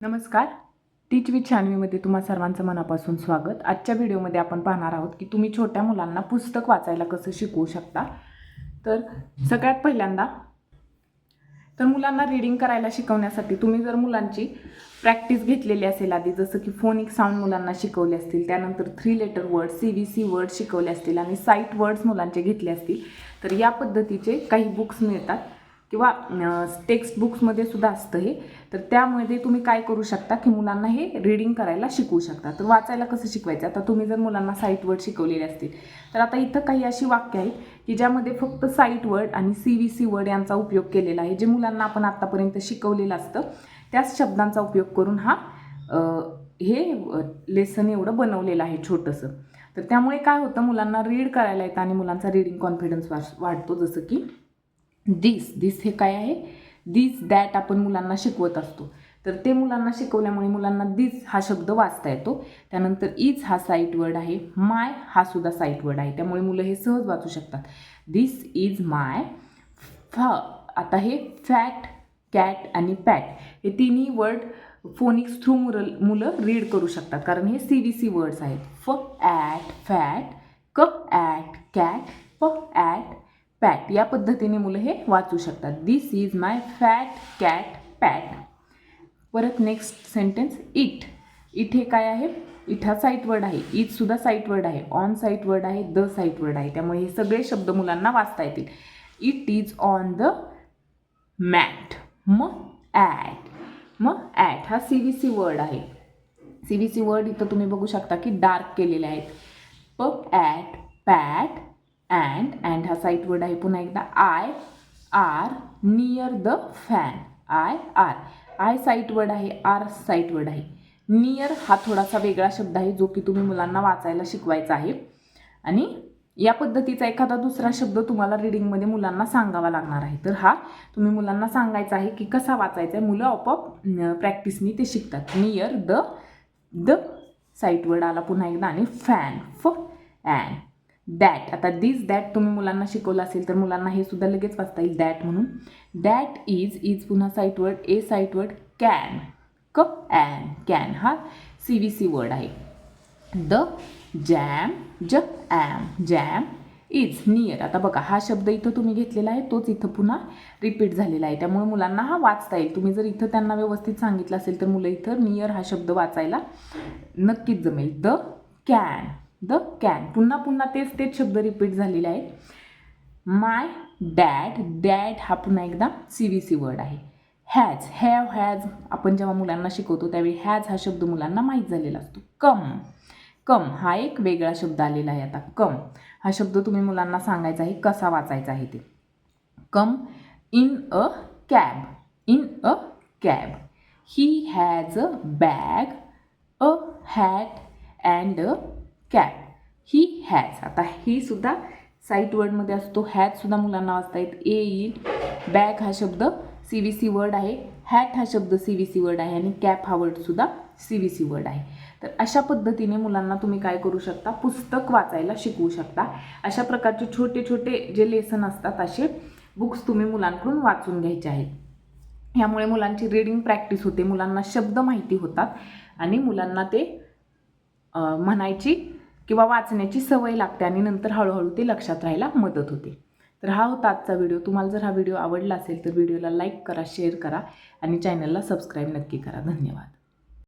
नमस्कार. टीच विथ छानवीमध्ये तुम्हा सर्वांचं मनापासून स्वागत. आजच्या व्हिडिओमध्ये आपण पाहणार आहोत की तुम्ही छोट्या मुलांना पुस्तक वाचायला कसं शिकवू शकता? तर सगळ्यात पहिल्यांदा तर मुलांना रीडिंग करायला शिकवण्यासाठी तुम्ही जर मुलांची प्रॅक्टिस घेतलेली असेल आधी जसं की फोनिक साऊंड मुलांना शिकवले असतील त्यानंतर three letter word C V C word शिकवले असतील आणि साईट वर्ड्स मुलांचे घेतले असतील तर या पद्धतीचे काही बुक्स मिळतात. किंवा टेक्स्ट बुक्समध्ये सुद्धा असतं हे. तर त्यामध्ये तुम्ही काय करू शकता की मुलांना हे रीडिंग करायला शिकवू शकता. तर वाचायला कसं शिकवायचं? आता तुम्ही जर मुलांना साईट वर्ड शिकवलेले असतील तर आता इथं काही अशी वाक्य आहेत की ज्यामध्ये फक्त साईट वर्ड आणि सी व्ही सी वर्ड यांचा उपयोग केलेला आहे. जे मुलांना आपण आत्तापर्यंत शिकवलेलं असतं त्याच शब्दांचा उपयोग करून हा हे लेसन एवढं बनवलेलं आहे छोटंसं. तर त्यामुळे काय होतं मुलांना रीड करायला येतं आणि मुलांचा रीडिंग कॉन्फिडन्स वाढतो. जसं की दिस दिस हे काय आहे? दिस दॅट आपण मुलांना शिकवत असतो. तर ते मुलांना शिकवल्यामुळे मुलांना दिस हा शब्द वाचता येतो. त्यानंतर इज हा साईट वर्ड आहे. माय हा सुद्धा साईट वर्ड आहे. त्यामुळे मुलं हे सहज वाचू शकतात. दिस इज माय फ आता हे फॅट कॅट आणि पॅट हे तिन्ही वर्ड फोनिक्स थ्रू मुलं मुलं रीड करू शकतात. कारण हे सी व्ही सी वर्ड्स आहेत. फ ॲट फॅट क ॲट कॅट प ॲट पॅट या पद्धतीने मुलं हे वाचू शकतात. This is my fat cat pat परत नेक्स्ट सेंटेन्स इट इट हे काय आहे? इट हा साईट वर्ड आहे. इट सुद्धा साईट वर्ड आहे. ऑन साईट वर्ड आहे. द साईट वर्ड आहे. त्यामुळे हे सगळे शब्द मुलांना वाचता येतील. It is on the mat म ॲट मग ॲट हा सी व्ही सी वर्ड आहे. सी व्ही सी वर्ड इथं तुम्ही बघू शकता की डार्क केलेले आहेत. प ॲट पॅट अँड अँड हा साईट वर्ड आहे. पुन्हा एकदा I are near the fan I are I sight word आहे आर साईट वर्ड आहे. नियर हा थोडासा वेगळा शब्द आहे जो की तुम्ही मुलांना वाचायला शिकवायचा आहे. आणि या पद्धतीचा एखादा दुसरा शब्द तुम्हाला रिडिंगमध्ये मुलांना सांगावा लागणार आहे. तर हा तुम्ही मुलांना सांगायचा आहे की कसा वाचायचा आहे. मुलं आपोआप प्रॅक्टिसनी ते शिकतात. Near the the sight word आला पुन्हा एकदा आणि फॅन फ अँड दॅट आता दिस दॅट तुम्ही मुलांना शिकवलं असेल तर मुलांना हे सुद्धा लगेच वाचता येईल दॅट म्हणून. दॅट इज इज पुन्हा sight word a sight word can क ॲन कॅन हा सी व्ही सी वर्ड आहे. द जॅम ज ॲम जॅम इज नियर आता बघा हा शब्द इथं तुम्ही घेतलेला आहे तोच इथं पुन्हा रिपीट झालेला आहे. त्यामुळे मुलांना हा वाचता येईल. तुम्ही जर इथं त्यांना व्यवस्थित सांगितलं असेल तर मुलं इथं नियर हा शब्द वाचायला नक्कीच जमेल. द कॅन द कॅन पुन्हा पुन्हा तेच तेच शब्द रिपीट झालेले आहेत. माय डॅड डॅड हा पुन्हा एकदा सी व्ही सी वर्ड आहे. हॅज हॅव हॅज आपण जेव्हा मुलांना शिकवतो त्यावेळी हॅज हा शब्द मुलांना माहीत झालेला असतो. कम कम हा एक वेगळा शब्द आलेला आहे आता. कम हा शब्द तुम्ही मुलांना सांगायचा आहे कसा वाचायचा आहे ते. Come in a cab in a cab. He has a bag a hat and a cap he has आता ही सुद्धा साईट वर्डमध्ये असतो. हॅज सुद्धा मुलांना वाचता येत. ए येईल बॅग हा शब्द सी व्ही सी वर्ड आहे. हॅट हा शब्द सी व्ही सी वर्ड आहे आणि कॅप हा वर्ड सुद्धा सी व्ही सी वर्ड आहे. तर अशा पद्धतीने मुलांना तुम्ही काय करू शकता? पुस्तक वाचायला शिकवू शकता. अशा प्रकारचे छोटे छोटे जे लेसन असतात असे बुक्स तुम्ही मुलांकडून वाचून घ्यायचे आहेत. ह्यामुळे मुलांची रीडिंग प्रॅक्टिस होते. मुलांना शब्द माहिती होतात आणि मुलांना ते म्हणायची किंवा वाचण्याची सवय लागते आणि नंतर हळूहळू ते लक्षात राहायला मदत होते. तर हा होता आजचा व्हिडिओ. तुम्हाला जर हा व्हिडिओ आवडला असेल तर व्हिडिओला लाईक करा शेअर करा आणि चॅनलला सबस्क्राईब नक्की करा. धन्यवाद.